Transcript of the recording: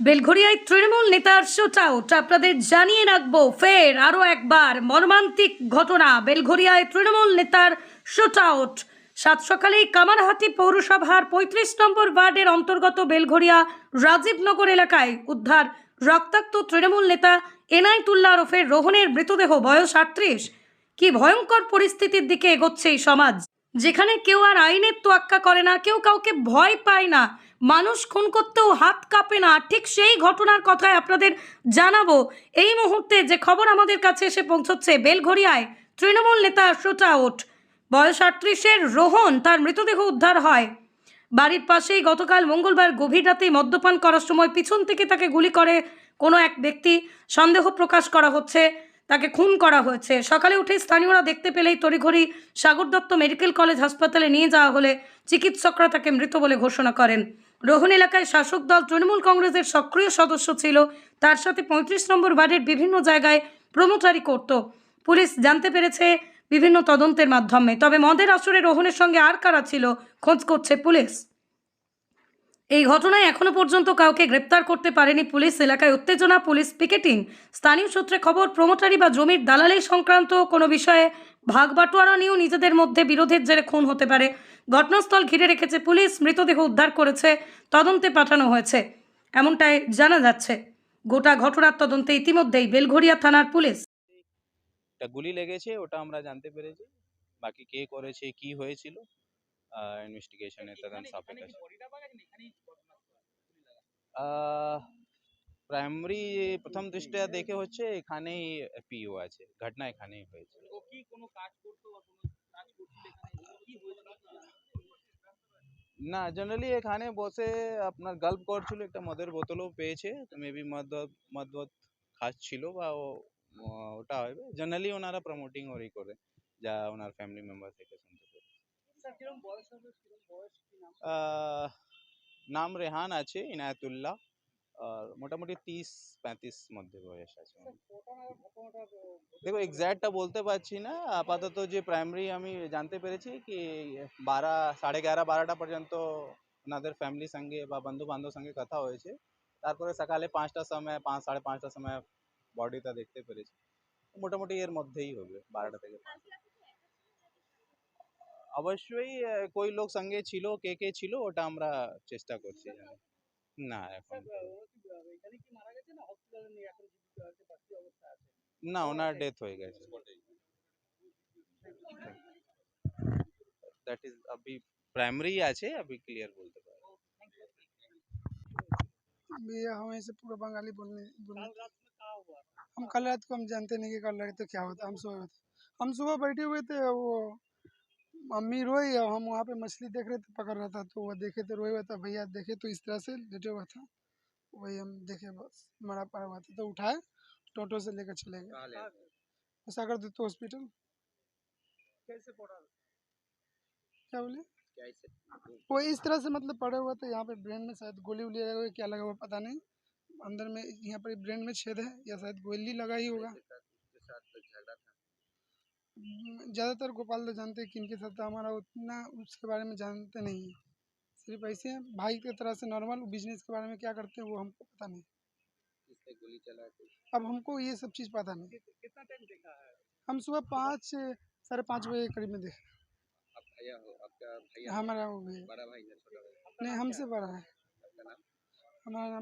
বেলঘরিয়ায় তৃণমূল নেতার shoot out আপনাদের জানিয়ে রাখব, ফের আরও একবার মর্মান্তিক ঘটনা বেলঘরিয়ায় তৃণমূল নেতার শুট আউট সাত সকালেই কামারহাটি পৌরসভার পঁয়ত্রিশ নম্বর ওয়ার্ডের অন্তর্গত বেলঘরিয়া রাজীবনগর এলাকায় উদ্ধার রক্তাক্ত তৃণমূল নেতা এনায়তুল্লাহ রফের রোহনের মৃতদেহ, বয়স আটত্রিশ। কি ভয়ঙ্কর পরিস্থিতির দিকে এগোচ্ছে এই সমাজ। যেখানে কেউ আর আইনের তোয়াক্কা করে না, কেউ কাউকে ভয় পায় না। মানুষ খুন করতেও হাত কাঁপে না। ঠিক সেই ঘটনার কথায় আপনাদের জানাব। এই মুহূর্তে যে খবর আমাদের কাছে এসে পৌঁছচ্ছে বেলঘরিয়ায় তৃণমূল নেতা শুট আউট বয়স আটত্রিশের রোহন, তার মৃতদেহ উদ্ধার হয়। বাড়ির পাশেই গতকাল মঙ্গলবার গভীর রাতে মদ্যপান করার সময় পিছন থেকে তাকে গুলি করে কোনো এক ব্যক্তি। সন্দেহ প্রকাশ করা হচ্ছে তাকে খুন করা হয়েছে। সকালে উঠে স্থানীয়রা দেখতে পেলেই তড়িঘড়ি সাগর দত্ত মেডিকেল কলেজ হাসপাতালে নিয়ে যাওয়া হলে চিকিৎসকরা তাকে মৃত বলে ঘোষণা করেন। রোহন এলাকায় শাসক দল তৃণমূল কংগ্রেসের সক্রিয় সদস্য ছিল। তার সাথে পঁয়ত্রিশ নম্বর ওয়ার্ডের বিভিন্ন জায়গায় প্রমোটারি করত। পুলিশ জানতে পেরেছে বিভিন্ন তদন্তের মাধ্যমে। তবে মদের আসরে রোহনের সঙ্গে আর কারা ছিল, খোঁজ করছে পুলিশ। এই ঘটনায় এখনও পর্যন্ত কাউকে গ্রেপ্তার করতে পারেনি পুলিশ। এলাকায় উত্তেজনা, পুলিশ পিকেটিং। স্থানীয় সূত্রে খবর, প্রমোটারি বা জমির দালালি সংক্রান্ত কোনো বিষয়ে ভাগ বাটোয়ারা নিয়েও নিজেদের মধ্যে বিরোধের জেরে খুন হতে পারে। ঘটনাস্থল ঘিরে রেখেছে পুলিশ, মৃতদেহ উদ্ধার করেছে, তদন্তে পাঠানো হয়েছে। এমনটাই জানা যাচ্ছে। গোটা ঘটনার তদন্তে ইতিমধ্যেই বেলঘরিয়া থানার পুলিশ। গুলি লেগেছে, ওটা আমরা জানতে পেরেছি। বাকি কে করেছে, কি হয়েছিল? ইনভেস্টিগেশনে তদন্ত সাপেক্ষে প্রাইমারি প্রথম দৃষ্টিয়া দেখে হচ্ছে এখানেই পিও আছে। ঘটনা এখানেই হয়েছে না জেনারেলি এখানে বসে আপনার গল্প করছিল একটা মদের বোতলও পেয়েছে। তো মেবি মদ মদ খাচ্ছিল বা ওটা হবে। জেনারেলি ওনারা প্রমোটিং ওরই করে যা ওনার ফ্যামিলি মেম্বার থেকে নাম? রেহান আছে ইনায়তুল্লাহ। আর মোটামুটি তিরিশ পঁয়ত্রিশ মধ্যে বয়স আছে দেখো এক্স্যাক্টটা বলতে পারছি না। আপাতত যে প্রাইমারি আমি জানতে পেরেছি কি বারা সাড়ে এগারো বারোটা পর্যন্ত ওনাদের ফ্যামিলির সঙ্গে বা বন্ধু বান্ধব সঙ্গে কথা হয়েছে। তারপরে সকালে পাঁচটার সময় পাঁচ সাড়ে পাঁচটার সময় বডিটা দেখতে পেরেছি। মোটামুটি এর মধ্যেই হবে বারোটা থেকে অবশ্যই আহ, কোই লোক সঙ্গে ছিল কে কে ছিল ওটা আমরা চেষ্টা করছি জানার। না এখন স্যার আহ, ওরা কি আহ, এখানে কি মারা গেছে না হসপিটালে নিয়ে এখন জীবিত আছে বা কি অবস্থা আছে না ওনার ডেথ হয়ে গেছে দ্যাট ইজ अभी प्राइमरी আছে अभी क्लियर বলতে পারবো भैया हम ऐसे पूरा बंगाली बोलने बोलने कल रात में क्या हुआ था हम कल रात को हम जानते नहीं कि कल रात तो क्या होता हम सोए हुए थे हम सुबह बैठे हुए थे वो मम्मी रोई और हम वहाँ पे मछली देख रहे थे पकड़ रहा था तो वो देखे तो रोए हुआ था भैया देखे तो इस तरह से लेटे हुआ था। वही हम देखे बस मरा पड़ा हुआ था तो उठाए टोटो से लेकर चले गए। सागर दत्त हॉस्पिटल। कैसे पड़ा? क्या बोले? वो इस तरह से मतलब पड़े हुआ था यहाँ पे ब्रेन में शायद गोली वोली लगा हुआ क्या लगा हुआ पता नहीं। अंदर में यहाँ पर ब्रेन में छेद है या शायद गोली लगा ही होगा। ज़्यादातर गोपाल तो जानते हैं किनके साथ था हमारा उतना उसके बारे में जानते नहीं है। सिर्फ़ ऐसे हैं भाई की तरह से नॉर्मल बिज़नेस के बारे में क्या करते हैं वो हमको पता नहीं। अब हमको ये सब चीज़ पता नहीं। कितना टाइम देखा है? हम सुबह पाँच साढ़े पाँच बजे करीब में देखे। हो हमारा वो बड़ा भाई है नहीं हमसे बड़ा है। हमारा नाम?